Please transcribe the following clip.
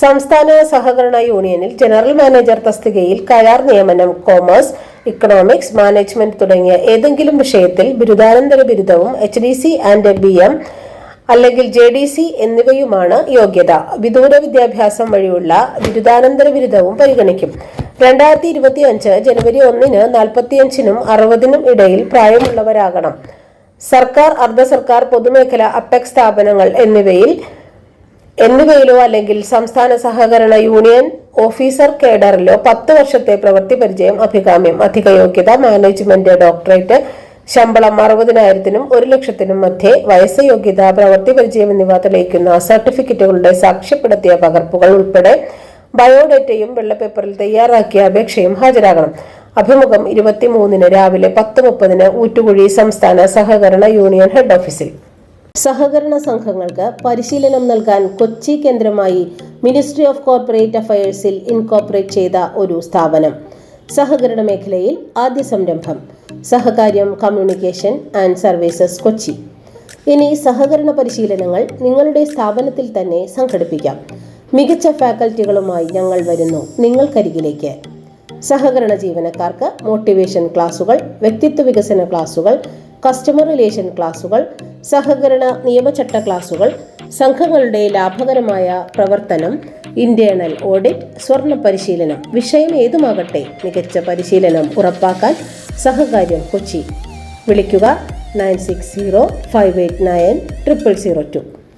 സംസ്ഥാന സഹകരണ യൂണിയനിൽ ജനറൽ മാനേജർ തസ്തികയിൽ കരാർ നിയമനം കോമേഴ്സ് ഇക്കണോമിക്സ് മാനേജ്മെന്റ് തുടങ്ങിയ ഏതെങ്കിലും വിഷയത്തിൽ ബിരുദാനന്തര ബിരുദവും H D C and B M അല്ലെങ്കിൽ ജെ ഡി സി എന്നിവയുമാണ് യോഗ്യത. വിദൂര വിദ്യാഭ്യാസം വഴിയുള്ള ബിരുദാനന്തര ബിരുദവും പരിഗണിക്കും. രണ്ടായിരത്തി ഇരുപത്തി അഞ്ച് ജനുവരി ഒന്നിന് നാൽപ്പത്തിയഞ്ചിനും അറുപതിനും ഇടയിൽ പ്രായമുള്ളവരാകണം. സർക്കാർ അർദ്ധ സർക്കാർ പൊതുമേഖല അപ്പെക് സ്ഥാപനങ്ങൾ എന്നിവയിൽ എന്നിവയിലോ അല്ലെങ്കിൽ സംസ്ഥാന സഹകരണ യൂണിയൻ ഓഫീസർ കേഡറിലോ പത്ത് വർഷത്തെ പ്രവൃത്തി പരിചയം അഭികാമ്യം അധിക യോഗ്യത മാനേജ്മെന്റ് ഡോക്ടറേറ്റ് ശമ്പളം അറുപതിനായിരത്തിനും ഒരു ലക്ഷത്തിനും മധ്യേ വയസ്സ് യോഗ്യത പ്രവൃത്തി പരിചയം എന്നിവ തെളിയിക്കുന്ന സർട്ടിഫിക്കറ്റുകളുടെ സാക്ഷ്യപ്പെടുത്തിയ പകർപ്പുകൾ ഉൾപ്പെടെ ബയോഡേറ്റയും വെള്ളപ്പേപ്പറിൽ തയ്യാറാക്കിയ അപേക്ഷയും ഹാജരാകണം. അഭിമുഖം ഇരുപത്തിമൂന്നിന് രാവിലെ പത്ത് മുപ്പതിന് ഊറ്റുകുഴി സംസ്ഥാന സഹകരണ യൂണിയൻ ഹെഡ് ഓഫീസിൽ. സഹകരണ സംഘങ്ങൾക്ക് പരിശീലനം നൽകാൻ കൊച്ചി കേന്ദ്രമായി മിനിസ്ട്രി ഓഫ് കോർപ്പറേറ്റ് അഫയേഴ്സിൽ ഇൻകോർപ്പറേറ്റ് ചെയ്ത ഒരു സ്ഥാപനം. സഹകരണ മേഖലയിൽ ആദ്യ സംരംഭം. Sahakaryam communication and services Kochi. ഇനി സഹകരണ പരിശീലനങ്ങൾ നിങ്ങളുടെ സ്ഥാപനത്തിൽ തന്നെ സംഘടിപ്പിക്കാം. മികച്ച ഫാക്കൽറ്റികളുമായി ഞങ്ങൾ വരുന്നു. നിങ്ങൾക്കരികിലേക്ക്. സഹകരണ ജീവനക്കാർക്ക് മോട്ടിവേഷൻ ക്ലാസുകൾ വ്യക്തിത്വ വികസന ക്ലാസുകൾ കസ്റ്റമർ റിലേഷൻ ക്ലാസുകൾ സഹകരണ നിയമചട്ട ക്ലാസുകൾ സംഘങ്ങളുടെ ലാഭകരമായ പ്രവർത്തനം ഇന്റേണൽ ഓഡിറ്റ് സ്വർണ പരിശീലനം വിഷയം ഏതുമാകട്ടെ മികച്ച പരിശീലനം ഉറപ്പാക്കാൻ സഹകാര്യം കൊച്ചി. വിളിക്കുക nine six zero five eight nine triple zero two.